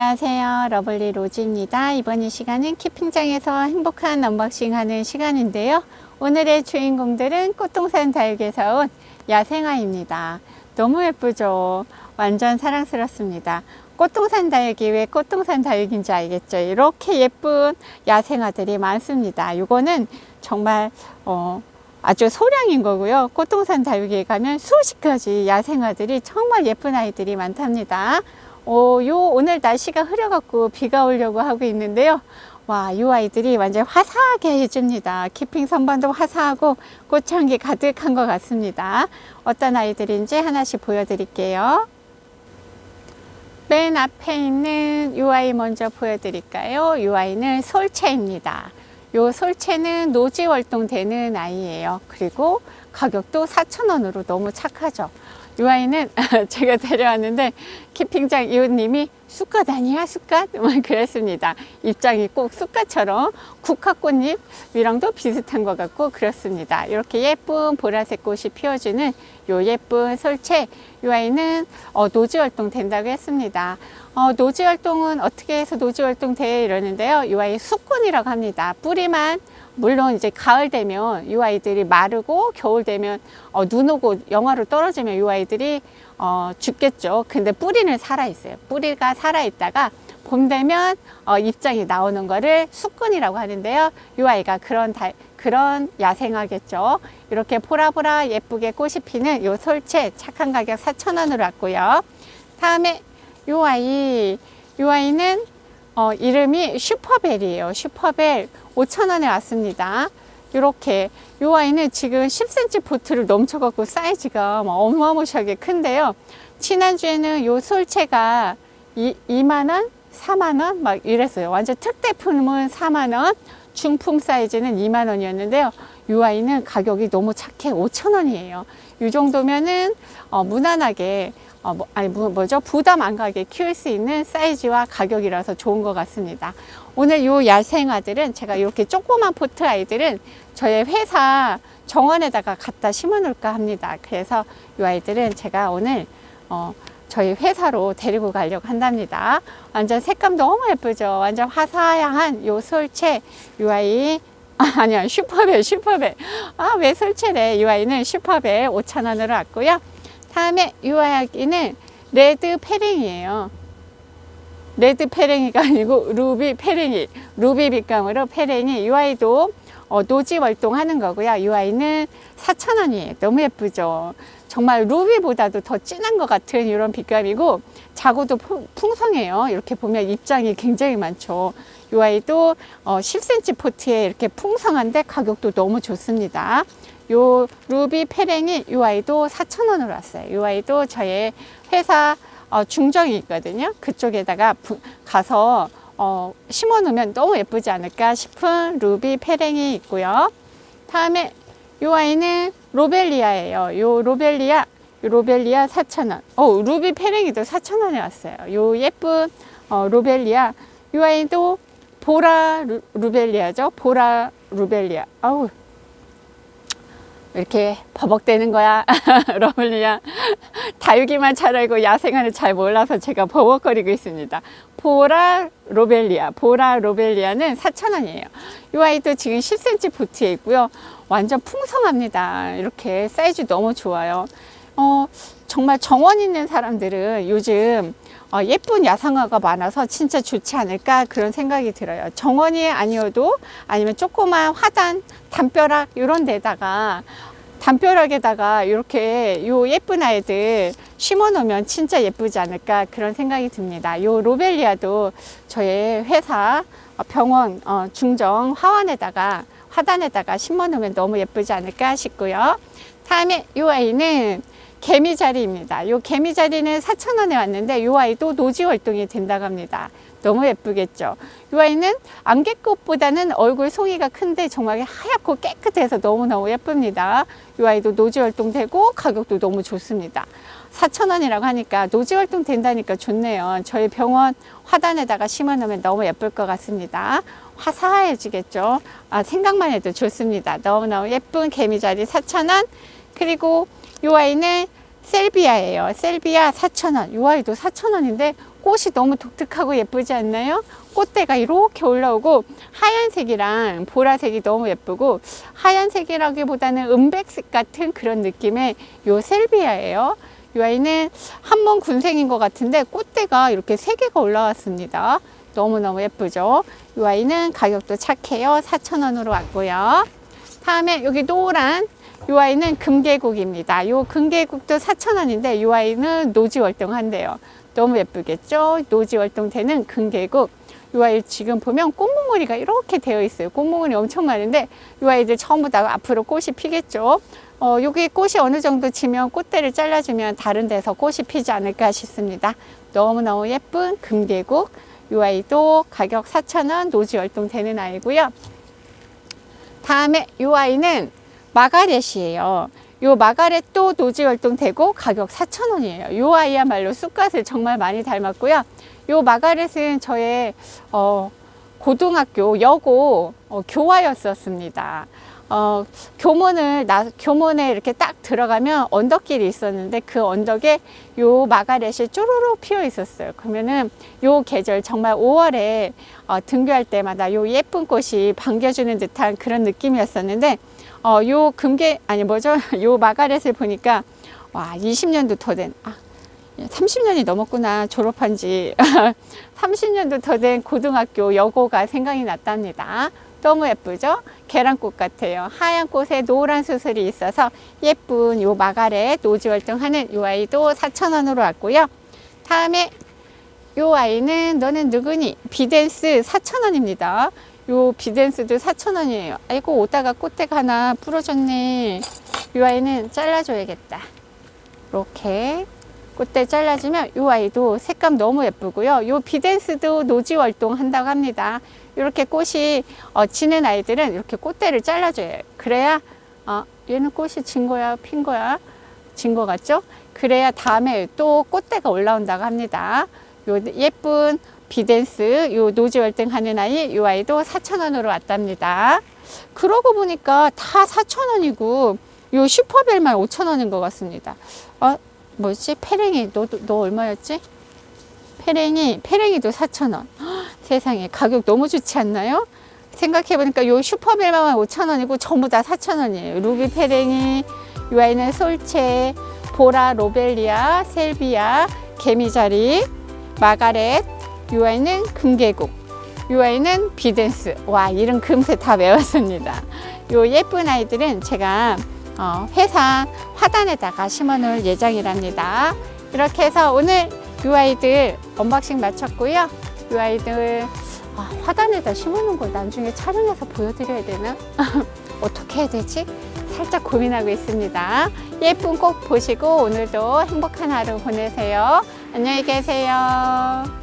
안녕하세요. 러블리 로즈입니다. 이번 이 시간은 키핑장에서 행복한 언박싱 하는 시간인데요. 오늘의 주인공들은 꽃동산 다육에서 온 야생아입니다. 너무 예쁘죠? 완전 사랑스럽습니다. 꽃동산 다육이 왜 꽃동산 다육인지 알겠죠? 이렇게 예쁜 야생아들이 많습니다. 이거는 정말 어, 아주 소량인 거고요. 꽃동산 다육에 가면 수십 가지 야생아들이 정말 예쁜 아이들이 많답니다. 어, 요 오늘 날씨가 흐려갖고 비가 오려고 하고 있는데요. 와, 이 아이들이 완전 화사하게 해줍니다. 키핑 선반도 화사하고 꽃향기 가득한 것 같습니다. 어떤 아이들인지 하나씩 보여드릴게요. 맨 앞에 있는 이 아이 먼저 보여드릴까요? 이 아이는 솔채입니다. 요 솔채는 노지 활동되는 아이예요. 그리고 가격도 4,000원으로 너무 착하죠. 이 아이는 제가 데려왔는데 키핑장 이웃님이 쑥갓 아니야 쑥갓? 막 그랬습니다. 입장이 꼭 쑥갓처럼 국화꽃잎이랑도 비슷한 것 같고 그렇습니다. 이렇게 예쁜 보라색 꽃이 피어주는 요 예쁜 솔채 이 아이는 어, 노지 활동 된다고 했습니다. 어, 노지 활동은 어떻게 해서 노지 활동 돼 이러는데요. 이 아이 숙군이라고 합니다. 뿌리만 물론 이제 가을 되면 이 아이들이 마르고 겨울 되면 어, 눈 오고 영하로 떨어지면 이 아이들이 어, 죽겠죠. 근데 뿌리는 살아 있어요. 뿌리가 살아 있다가 봄 되면 어, 입장이 나오는 거를 숙군이라고 하는데요. 이 아이가 그런 다, 그런 야생화겠죠. 이렇게 보라보라 예쁘게 꽃이 피는 요 솔채 착한 가격 4,000원으로 왔고요. 다음에 이 아이, 이 아이는 어, 이름이 슈퍼벨이에요. 슈퍼벨 5,000원에 왔습니다. 이렇게 이 아이는 지금 10cm 보트를 넘쳐갖고 사이즈가 막 어마무시하게 큰데요. 지난주에는 요 솔채가 2, 2만원, 4만원 막 이랬어요. 완전 특대품은 4만원, 중품 사이즈는 2만원이었는데요. 이 아이는 가격이 너무 착해 5천원이에요. 이 정도면은 어, 무난하게 어, 뭐, 아니 뭐, 뭐죠 부담 안 가게 키울 수 있는 사이즈와 가격이라서 좋은 것 같습니다. 오늘 요 야생아들은 제가 이렇게 조그만 포트 아이들은 저희 회사 정원에다가 갖다 심어 놓을까 합니다. 그래서 이 아이들은 제가 오늘 어, 저희 회사로 데리고 가려고 한답니다. 완전 색감 너무 예쁘죠. 완전 화사한 요 솔채 이 아이 아, 아니야 슈퍼벨 슈퍼벨 아왜 솔채래 이 아이는 슈퍼벨 5,000원으로 왔고요. 다음에 이 아이는 레드 페링이에요. 레드 페랭이가 아니고 루비 페랭이 루비 빛감으로 페랭이 이 아이도 어, 노지 활동하는 거고요. 이 아이는 4,000원이에요. 너무 예쁘죠. 정말 루비보다도 더 진한 것 같은 이런 빛감이고 자고도 풍성해요. 이렇게 보면 입장이 굉장히 많죠. 이 아이도 어, 10cm 포트에 이렇게 풍성한데 가격도 너무 좋습니다. 요 루비 페랭이 이 아이도 4,000원으로 왔어요. 이 아이도 저의 회사 어, 중정이 있거든요. 그쪽에다가 부, 가서 어, 심어 놓으면 너무 예쁘지 않을까 싶은 루비 페랭이 있고요. 다음에 이 아이는 로벨리아예요. 요 로벨리아, 요 로벨리아 4,000원. 어, 루비 페랭이도 4,000원에 왔어요. 요 예쁜 어, 로벨리아. 이 아이도 보라 루, 루벨리아죠. 보라 루벨리아. 아우, 이렇게 버벅대는 거야? 러블리야 다육이만 잘 알고 야생화를 잘 몰라서 제가 버벅거리고 있습니다. 보라 로벨리아 보라 로벨리아는 4,000원이에요. 이 아이도 지금 10cm 보트에 있고요. 완전 풍성합니다. 이렇게 사이즈 너무 좋아요. 어, 정말 정원 있는 사람들은 요즘 어, 예쁜 야상화가 많아서 진짜 좋지 않을까 그런 생각이 들어요. 정원이 아니어도 아니면 조그만 화단, 담벼락 이런 데다가 담벼락에다가 이렇게 요 예쁜 아이들 심어 놓으면 진짜 예쁘지 않을까 그런 생각이 듭니다. 요 로벨리아도 저희 회사 병원 어, 중정 화환에다가 화단에다가 심어 놓으면 너무 예쁘지 않을까 싶고요. 다음에 요 아이는 개미자리입니다. 요 개미자리는 4,000원에 왔는데 요 아이도 노지 활동이 된다고 합니다. 너무 예쁘겠죠. 이 아이는 안개꽃보다는 얼굴 송이가 큰데 정말 하얗고 깨끗해서 너무너무 예쁩니다. 이 아이도 노지 활동되고 가격도 너무 좋습니다. 4,000원이라고 하니까 노지 활동 된다니까 좋네요. 저희 병원 화단에다가 심어 놓으면 너무 예쁠 것 같습니다. 화사해지겠죠. 아, 생각만 해도 좋습니다. 너무너무 예쁜 개미자리 4,000원. 그리고 이 아이는 셀비아예요. 셀비아 4,000원. 이 아이도 4,000원인데 꽃이 너무 독특하고 예쁘지 않나요? 꽃대가 이렇게 올라오고 하얀색이랑 보라색이 너무 예쁘고 하얀색이라기보다는 은백색 같은 그런 느낌의 요 셀비아예요. 이 아이는 한번 군생인 것 같은데 꽃대가 이렇게 세 개가 올라왔습니다. 너무너무 예쁘죠? 이 아이는 가격도 착해요. 4,000원으로 왔고요. 다음에 여기 노란 이 아이는 금계국입니다. 이 금계국도 4,000원인데 이 아이는 노지 월동 한대요. 너무 예쁘겠죠? 노지 월동 되는 금계국. 이 아이 지금 보면 꽃몽우리가 이렇게 되어 있어요. 꽃몽우리 엄청 많은데 이 아이들 전부 다 앞으로 꽃이 피겠죠. 어, 여기 꽃이 어느 정도 지면 꽃대를 잘라주면 다른 데서 꽃이 피지 않을까 싶습니다. 너무너무 예쁜 금계국. 이 아이도 가격 4,000원 노지 월동 되는 아이고요. 다음에 이 아이는 마가렛이에요. 요 마가렛도 노지 활동되고 가격 4,000원이에요. 요 아이야말로 쑥갓을 정말 많이 닮았고요. 요 마가렛은 저의 어, 고등학교 여고 어, 교화였었습니다. 어, 교문을 나, 교문에 이렇게 딱 들어가면 언덕길이 있었는데 그 언덕에 요 마가렛이 쭈루루 피어 있었어요. 그러면은 요 계절 정말 5월에 어, 등교할 때마다 요 예쁜 꽃이 반겨주는 듯한 그런 느낌이었었는데 어, 요 금계 아니 뭐죠? 요 마가렛을 보니까 와 20년도 더된 아, 30년이 넘었구나 졸업한 지 30년도 더 된 고등학교 여고가 생각이 났답니다. 너무 예쁘죠? 계란꽃 같아요. 하얀 꽃에 노란 수술이 있어서 예쁜 요 마가렛 노지 활동하는 요 아이도 4,000원으로 왔고요. 다음에 요 아이는 너는 누구니? 비댄스 4,000원입니다. 요 비댄스도 4,000원이에요. 아이고 오다가 꽃대가 하나 부러졌네. 요 아이는 잘라줘야겠다. 이렇게 꽃대 잘라주면 요 아이도 색감 너무 예쁘고요. 요 비댄스도 노지 활동 한다고 합니다. 이렇게 꽃이 어, 지는 아이들은 이렇게 꽃대를 잘라줘요. 그래야 어, 얘는 꽃이 진 거야, 핀 거야, 진 거 같죠? 그래야 다음에 또 꽃대가 올라온다고 합니다. 요 예쁜 비댄스, 요 노지 월등하는 아이, 요 아이도 4,000원으로 왔답니다. 그러고 보니까 다 4,000원이고, 요 슈퍼벨만 5,000원인 것 같습니다. 어, 뭐지? 페랭이, 너, 너 얼마였지? 페랭이, 페랭이도 4,000원. 세상에, 가격 너무 좋지 않나요? 생각해보니까 요 슈퍼벨만 5,000원이고, 전부 다 4,000원이에요. 루비 페랭이, 요 아이는 솔체, 보라 로벨리아, 셀비아, 개미자리, 마가렛, 요 아이는 금계국, 요 아이는 비댄스. 와, 이름 금세 다 외웠습니다. 요 예쁜 아이들은 제가 어, 회사 화단에다가 심어놓을 예정이랍니다. 이렇게 해서 오늘 요 아이들 언박싱 마쳤고요. 요 아이들 아, 화단에다 심어놓은 걸 나중에 촬영해서 보여드려야 되나? 어떻게 해야 되지? 살짝 고민하고 있습니다. 예쁜 꽃 보시고 오늘도 행복한 하루 보내세요. 안녕히 계세요.